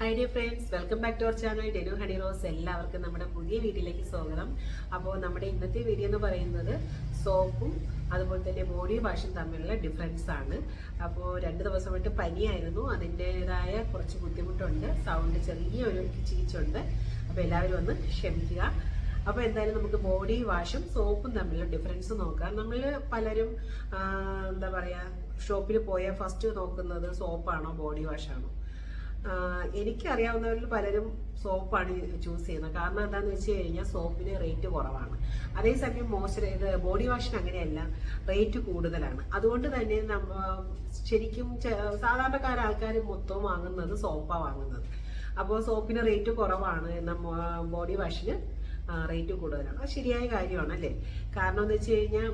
Hi dear friends welcome back to our channel ഡെനു Honey Rose എല്ലാവർക്കും നമ്മുടെ പുതിയ വീഡിയോയിലേക്ക് സ്വാഗതം. അപ്പോൾ നമ്മുടെ ഇന്നത്തെ വീഡിയോ എന്ന് പറയുന്നത് സോപ്പും അതുപോലെ തന്നെ ബോഡി വാഷും തമ്മിലുള്ള ഡിഫറൻസ് ആണ്. അപ്പോൾ രണ്ട് ദിവസമായിട്ട് പനിയായിരുന്നു. അതിന്റെതായ കുറച്ച് ബുദ്ധിമുട്ടുണ്ട്. സൗണ്ട് ചെറിയൊരു ചീച്ചുണ്ട് അപ്പോൾ എല്ലാവരും ഒന്ന് ക്ഷമിക്കുക. അപ്പോൾ എന്തായാലും നമുക്ക് ബോഡി വാഷും സോപ്പും തമ്മിലുള്ള ഡിഫറൻസ് നോക്കാം. നമ്മൾ പലരും എന്താ പറയുക ഷോപ്പിൽ പോയാൽ ഫസ്റ്റ് നോക്കുന്നത് സോപ്പാണോ ബോഡി വാഷാണോ എനിക്കറിയാവുന്നവരിൽ പലരും സോപ്പാണ് ചൂസ് ചെയ്യുന്നത്. കാരണം എന്താണെന്ന് വെച്ച് കഴിഞ്ഞാൽ സോപ്പിന് റേറ്റ് കുറവാണ്. അതേസമയം മോയ്സ്ചറൈത് ബോഡി വാഷിന് അങ്ങനെയല്ല റേറ്റ് കൂടുതലാണ്. അതുകൊണ്ട് തന്നെ നമ്മ ശരിക്കും സാധാരണക്കാര ആൾക്കാർ മൊത്തം വാങ്ങുന്നത് സോപ്പാണ് വാങ്ങുന്നത്. അപ്പോൾ സോപ്പിന് റേറ്റ് കുറവാണ് എന്നാൽ ബോഡി വാഷിന് റേറ്റ് കൂടുതലാണ്. അത് ശരിയായ കാര്യമാണ് അല്ലേ? കാരണം എന്ന് വെച്ച് കഴിഞ്ഞാൽ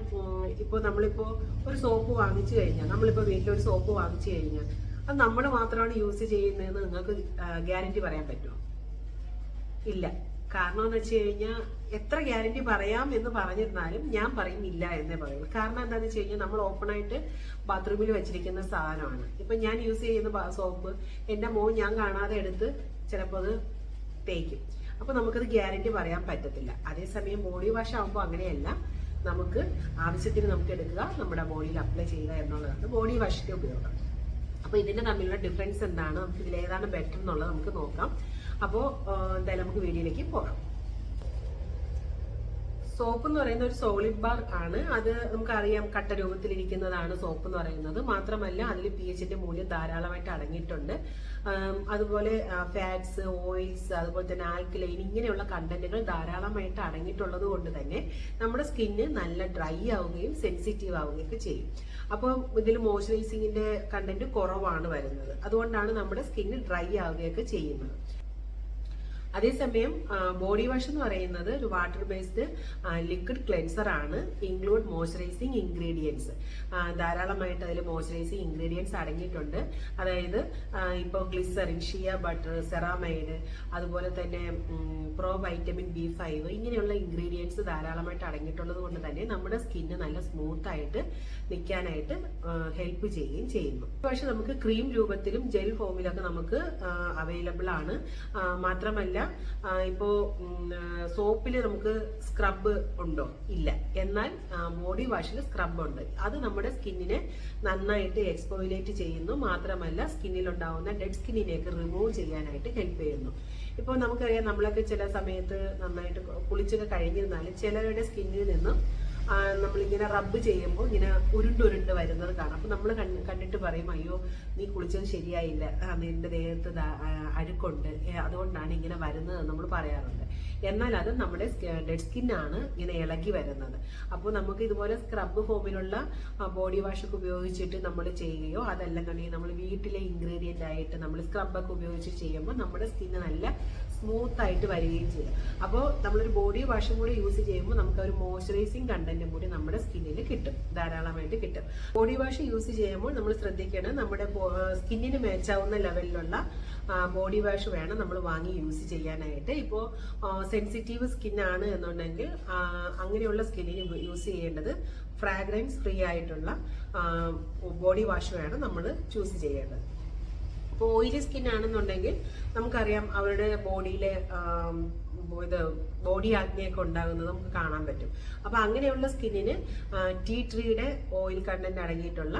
ഇപ്പോൾ നമ്മളിപ്പോൾ ഒരു സോപ്പ് വാങ്ങിച്ചു കഴിഞ്ഞാൽ നമ്മളിപ്പോൾ വീട്ടിലൊരു സോപ്പ് വാങ്ങിച്ചു കഴിഞ്ഞാൽ അത് നമ്മൾ മാത്രമാണ് യൂസ് ചെയ്യുന്നതെന്ന് നിങ്ങൾക്ക് ഗ്യാരണ്ടി പറയാൻ പറ്റുമോ ഇല്ല. കാരണം എന്ന് വെച്ച് കഴിഞ്ഞാൽ എത്ര ഗ്യാരണ്ടി പറയാം എന്ന് പറഞ്ഞിരുന്നാലും ഞാൻ പറയും ഇല്ല എന്നേ പറയുള്ളൂ. കാരണം എന്താണെന്ന് വെച്ച് കഴിഞ്ഞാൽ നമ്മൾ ഓപ്പൺ ആയിട്ട് ബാത്റൂമിൽ വെച്ചിരിക്കുന്ന സാധനമാണ്. ഇപ്പൊ ഞാൻ യൂസ് ചെയ്യുന്ന സോപ്പ് എന്റെ മോൻ ഞാൻ കാണാതെ എടുത്ത് ചിലപ്പോൾ അത് തേക്കും. അപ്പൊ നമുക്കത് ഗ്യാരണ്ടി പറയാൻ പറ്റത്തില്ല. അതേസമയം ബോഡി വാഷ് ആകുമ്പോൾ അങ്ങനെയല്ല. നമുക്ക് ആവശ്യത്തിന് നമുക്ക് എടുക്കുക നമ്മുടെ ബോഡിയിൽ അപ്ലൈ ചെയ്യുക എന്നുള്ളതാണ് ബോഡി വാഷിന്റെ ഉപയോഗം. അപ്പോൾ ഇതിന്റെ തമ്മിലുള്ള ഡിഫറൻസ് എന്താണ്? നമുക്ക് ഇതിൽ ഏതാണ് ബെറ്റർ എന്നുള്ളത് നമുക്ക് നോക്കാം. അപ്പോൾ എന്തായാലും നമുക്ക് വീഡിയോയിലേക്ക് പോകാം. സോപ്പ് എന്ന് പറയുന്ന ഒരു സോളിഡ് ബാർ ആണ്. അത് നമുക്കറിയാം കട്ട രൂപത്തിൽ ഇരിക്കുന്നതാണ് സോപ്പ് എന്ന് പറയുന്നത്. മാത്രമല്ല അതിൽ പി എച്ചിന്റെ മൂല്യം ധാരാളമായിട്ട് അടങ്ങിയിട്ടുണ്ട്. അതുപോലെ ഫാറ്റ്സ് ഓയിൽസ് അതുപോലെ തന്നെ ആൽക്കലൈൻ ഇങ്ങനെയുള്ള കണ്ടന്റുകൾ ധാരാളമായിട്ട് അടങ്ങിയിട്ടുള്ളത് കൊണ്ട് തന്നെ നമ്മുടെ സ്കിന്ന് നല്ല ഡ്രൈ ആവുകയും സെൻസിറ്റീവ് ആവുകയും ഒക്കെ ചെയ്യും. അപ്പോൾ ഇതിൽ മോയ്സ്ചറൈസിങ്ങിന്റെ കണ്ടന്റ് കുറവാണ് വരുന്നത്. അതുകൊണ്ടാണ് നമ്മുടെ സ്കിന്ന് ഡ്രൈ ആവുകയൊക്കെ ചെയ്യുന്നത്. അതേസമയം ബോഡി വാഷ് എന്ന് പറയുന്നത് ഒരു വാട്ടർ ബേസ്ഡ് ലിക്വിഡ് ക്ലെൻസർ ആണ്. Include moisturizing ingredients. ധാരാളമായിട്ട് അതിൽ മോയ്സ്ചറൈസിങ് ഇൻഗ്രീഡിയൻസ് അടങ്ങിയിട്ടുണ്ട്. അതായത് ഇപ്പോൾ ഗ്ലിസറിൻ ഷിയ ബട്ടർ സെറാമൈഡ് അതുപോലെ തന്നെ പ്രോ വൈറ്റമിൻ ബി ഫൈവ് ഇങ്ങനെയുള്ള ഇൻഗ്രീഡിയൻസ് ധാരാളമായിട്ട് അടങ്ങിയിട്ടുള്ളത് കൊണ്ട് തന്നെ നമ്മുടെ സ്കിന്ന് നല്ല സ്മൂത്ത് ആയിട്ട് നിൽക്കാനായിട്ട് ഹെൽപ്പ് ചെയ്യുകയും ചെയ്യുന്നു. പക്ഷെ നമുക്ക് ക്രീം രൂപത്തിലും ജെൽ ഫോമിലൊക്കെ നമുക്ക് അവൈലബിൾ ആണ്. മാത്രമല്ല ആ, ഇപ്പോ സോപ്പിൽ നമുക്ക് സ്ക്രബ് ഉണ്ടോ? ഇല്ല. എന്നാൽ ബോഡി വാഷിൽ സ്ക്രബ് ഉണ്ട്. അത് നമ്മുടെ സ്കിന്നിനെ നന്നായിട്ട് എക്സ്പോയിലേറ്റ് ചെയ്യുന്നു. മാത്രമല്ല സ്കിന്നിൽ ഉണ്ടാവുന്ന ഡെഡ് സ്കിന്നിനെയൊക്കെ റിമൂവ് ചെയ്യാനായിട്ട് ഹെൽപ്പ് ചെയ്യുന്നു. ഇപ്പോൾ നമുക്കറിയാം നമ്മളൊക്കെ ചില സമയത്ത് നന്നായിട്ട് കുളിച്ചൊക്കെ കഴിഞ്ഞിരുന്നാലും ചിലരുടെ സ്കിന്നിൽ നിന്നും നമ്മളിങ്ങനെ റബ്ബ് ചെയ്യുമ്പോൾ ഇങ്ങനെ ഉരുണ്ടുരുണ്ട് വരുന്നത് കാണാം. അപ്പൊ നമ്മൾ കണ്ടിട്ട് പറയും അയ്യോ നീ കുളിച്ചത് ശരിയായില്ല. നിന്റെ ദേഹത്ത് അഴുക്കുണ്ട്. അതുകൊണ്ടാണ് ഇങ്ങനെ വരുന്നത് നമ്മൾ പറയാറുണ്ട്. എന്നാൽ അത് നമ്മുടെ ഡെഡ് സ്കിന്നാണ് ഇങ്ങനെ ഇളകി വരുന്നത്. അപ്പോൾ നമുക്ക് ഇതുപോലെ സ്ക്രബ് ഫോമിലുള്ള ബോഡി വാഷ് ഒക്കെ ഉപയോഗിച്ചിട്ട് നമ്മൾ ചെയ്യുകയോ അതല്ലെന്നുണ്ടെങ്കിൽ നമ്മൾ വീട്ടിലെ ഇൻഗ്രീഡിയന്റ് ആയിട്ട് നമ്മൾ സ്ക്രബൊക്കെ ഉപയോഗിച്ച് ചെയ്യുമ്പോൾ നമ്മുടെ സ്കിന്ന് നല്ല സ്മൂത്ത് ആയിട്ട് വരികയും ചെയ്യും. അപ്പോൾ നമ്മളൊരു ബോഡി വാഷും കൂടി യൂസ് ചെയ്യുമ്പോൾ നമുക്ക് ഒരു മോയ്സ്ചറൈസിങ് കണ്ടന്റും കൂടി നമ്മുടെ സ്കിന്നിൽ കിട്ടും. ധാരാളമായിട്ട് കിട്ടും. ബോഡി വാഷ് യൂസ് ചെയ്യുമ്പോൾ നമ്മൾ ശ്രദ്ധിക്കണം നമ്മുടെ സ്കിന്നിന് മാച്ചാവുന്ന ലെവലിലുള്ള ബോഡി വാഷ് വേണം നമ്മൾ വാങ്ങി യൂസ് ചെയ്യാനായിട്ട്. ഇപ്പോൾ സെൻസിറ്റീവ് സ്കിൻ ആണ് എന്നുണ്ടെങ്കിൽ അങ്ങനെയുള്ള സ്കിന്നിന് യൂസ് ചെയ്യേണ്ടത് ഫ്രാഗ്രൻസ് ഫ്രീ ആയിട്ടുള്ള ബോഡി വാഷ് വേണം നമ്മൾ ചൂസ് ചെയ്യേണ്ടത്. ഇപ്പോൾ ഓയിലി സ്കിൻ ആണെന്നുണ്ടെങ്കിൽ നമുക്കറിയാം അവരുടെ ബോഡിയിലെ ഇത് ബോഡി ആജ്ഞയൊക്കെ ഉണ്ടാകുന്നത് നമുക്ക് കാണാൻ പറ്റും. അപ്പൊ അങ്ങനെയുള്ള സ്കിന്നിന് ടീ ട്രീയുടെ ഓയിൽ കണ്ടന്റ് അടങ്ങിയിട്ടുള്ള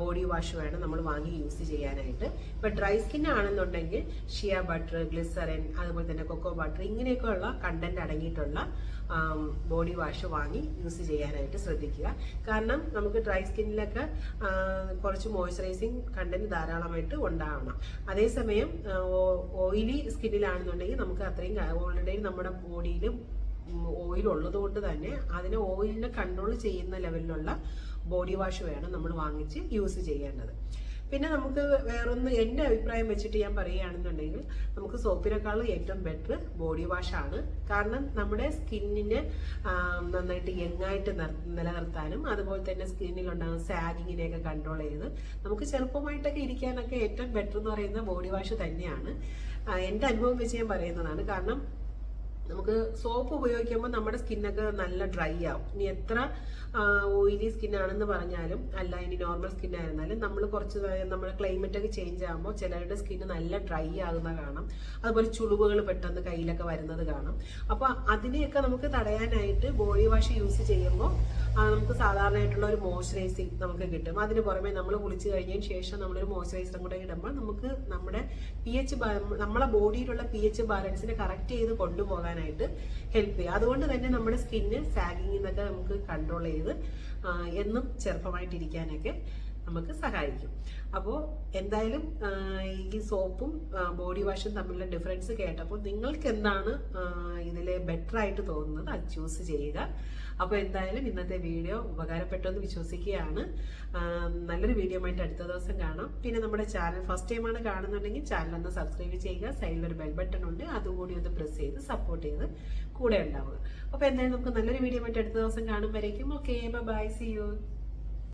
ബോഡി വാഷ് വേണം നമ്മൾ വാങ്ങി യൂസ് ചെയ്യാനായിട്ട്. ഇപ്പൊ ഡ്രൈ സ്കിൻ ആണെന്നുണ്ടെങ്കിൽ ഷിയ ബട്ടർ ഗ്ലിസറിൻ അതുപോലെ തന്നെ കൊക്കോ ബട്ടർ ഇങ്ങനെയൊക്കെയുള്ള കണ്ടന്റ് അടങ്ങിയിട്ടുള്ള ബോഡി വാഷ് വാങ്ങി യൂസ് ചെയ്യാനായിട്ട് ശ്രദ്ധിക്കുക. കാരണം നമുക്ക് ഡ്രൈ സ്കിന്നിലൊക്കെ കുറച്ച് മോയ്സ്ചറൈസിങ് കണ്ടന്റ് ധാരാളമായിട്ട് ഉണ്ടാവണം. അതേസമയം ഓയിലി സ്കിന്നിലാണെന്നുണ്ടെങ്കിൽ നമുക്ക് അത്രയും ഓൾറെഡി നമ്മുടെ ബോഡിയിൽ ഓയിൽ ഉള്ളത് കൊണ്ട് തന്നെ അതിനെ ഓയിലിനെ കൺട്രോൾ ചെയ്യുന്ന ലെവലിലുള്ള ബോഡി വാഷ് വേണം നമ്മൾ വാങ്ങിച്ച് യൂസ് ചെയ്യേണ്ടത്. പിന്നെ നമുക്ക് വേറൊന്ന് എന്റെ അഭിപ്രായം വെച്ചിട്ട് ഞാൻ പറയുകയാണെന്നുണ്ടെങ്കിൽ നമുക്ക് സോപ്പിനേക്കാളും ഏറ്റവും ബെറ്റർ ബോഡി വാഷ് ആണ്. കാരണം നമ്മുടെ സ്കിന്നിനെ നന്നായിട്ട് യങ്ങായിട്ട് നിലനിർത്താനും അതുപോലെ തന്നെ സ്കിന്നിൽ ഉണ്ടാകുന്ന സാഗിങ്ങിനെയൊക്കെ കൺട്രോൾ ചെയ്ത് നമുക്ക് ചെറുപ്പമായിട്ടൊക്കെ ഇരിക്കാനൊക്കെ ഏറ്റവും ബെറ്റർ എന്ന് പറയുന്ന ബോഡി വാഷ് തന്നെയാണ്. എന്റെ അനുഭവം വെച്ച് ഞാൻ പറയുന്നതാണ്. കാരണം നമുക്ക് സോപ്പ് ഉപയോഗിക്കുമ്പോൾ നമ്മുടെ സ്കിന്നൊക്കെ നല്ല ഡ്രൈ ആവും. ഇനി എത്ര ഓയിലി സ്കിന്നാണെന്ന് പറഞ്ഞാലും അല്ല ഇനി നോർമൽ സ്കിൻ ആയിരുന്നാലും നമ്മൾ കുറച്ച് നമ്മുടെ ക്ലൈമറ്റ് ഒക്കെ ചേഞ്ച് ആകുമ്പോൾ ചിലരുടെ സ്കിന്ന് നല്ല ഡ്രൈ ആകുന്ന കാണാം. അതുപോലെ ചുളിവുകൾ പെട്ടെന്ന് കയ്യിലൊക്കെ വരുന്നത് കാണാം. അപ്പോൾ അതിനെയൊക്കെ നമുക്ക് തടയാനായിട്ട് ബോഡി വാഷ് യൂസ് ചെയ്യുമ്പോൾ നമുക്ക് സാധാരണയായിട്ടുള്ള ഒരു മോയ്സ്ചറൈസിങ് നമുക്ക് കിട്ടും. അതിന് പുറമെ നമ്മൾ കുളിച്ച് കഴിഞ്ഞതിന് ശേഷം നമ്മളൊരു മോയ്സ്ചറൈസറും കൂടെ ഇടുമ്പോൾ നമുക്ക് നമ്മുടെ പി എച്ച് നമ്മളെ ബോഡിയിലുള്ള പി എച്ച് ബാലൻസിനെ കറക്റ്റ് ചെയ്ത് കൊണ്ടുപോകാനായിട്ട് ഹെൽപ്പ് ചെയ്യും അതുകൊണ്ട് തന്നെ നമ്മുടെ സ്കിന്ന് സാഗിങ്ങിൽ നിന്നൊക്കെ നമുക്ക് കൺട്രോൾ ചെയ്ത് എന്നും ചെറുപ്പമായിട്ടിരിക്കാനൊക്കെ നമുക്ക് സഹായിക്കും. അപ്പോൾ എന്തായാലും ഈ സോപ്പും ബോഡി വാഷും തമ്മിലുള്ള ഡിഫറൻസ് കേട്ടപ്പോൾ നിങ്ങൾക്ക് എന്താണ് ഇതിൽ ബെറ്റർ ആയിട്ട് തോന്നുന്നത് അത് ചൂസ് ചെയ്യുക. അപ്പോൾ എന്തായാലും ഇന്നത്തെ വീഡിയോ ഉപകാരപ്പെട്ടു എന്ന് വിശ്വസിക്കുകയാണ് നല്ലൊരു വീഡിയോ ആയിട്ട് അടുത്ത ദിവസം കാണാം. പിന്നെ നമ്മുടെ ചാനൽ ഫസ്റ്റ് ടൈം ആണ് കാണുന്നുണ്ടെങ്കിൽ ചാനൽ ഒന്ന് സബ്സ്ക്രൈബ് ചെയ്യുക. സൈഡിൽ ഒരു ബെൽ ബട്ടൺ ഉണ്ട്. അതുകൂടി ഒന്ന് പ്രസ് ചെയ്ത് സപ്പോർട്ട് ചെയ്ത് കൂടെ ഉണ്ടാവുക. അപ്പോൾ എന്തായാലും നമുക്ക് നല്ലൊരു വീഡിയോ ആയിട്ട് അടുത്ത ദിവസം കാണും ഓക്കെ ബൈ സി യു